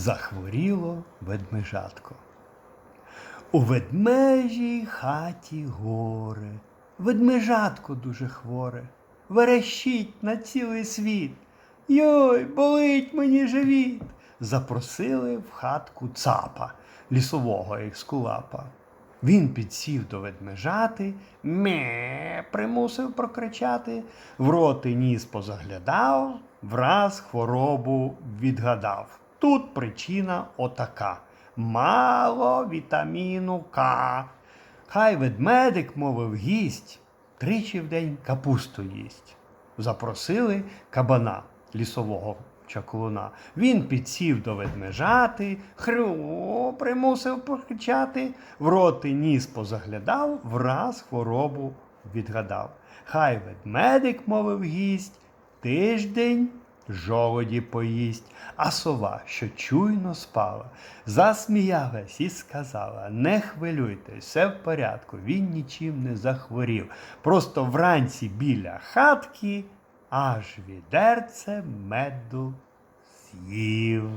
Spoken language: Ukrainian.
захворіло ведмежатко. У ведмежій хаті горе, ведмежатко дуже хворе, верещить на цілий світ. Йой, болить мені живіт. Запросили в хатку цапа, лісового екскулапа. Він підсів до ведмежати, ме примусив прокричати, в рот і ніс позаглядав, враз хворобу відгадав. Тут причина отака. Мало вітаміну К. Хай ведмедик, мовив гість, тричі в день капусту їсть. Запросили кабана лісового чаклуна. Він підсів до ведмежати, хрю примусив покричати, в рот і ніс позаглядав, враз хворобу відгадав. Хай ведмедик, мовив гість, тиждень жолоді поїсть, а сова, що чуйно спала, засміялась і сказала: Не хвилюйтесь, все в порядку, він нічим не захворів. Просто вранці біля хатки аж відерце меду з'їв.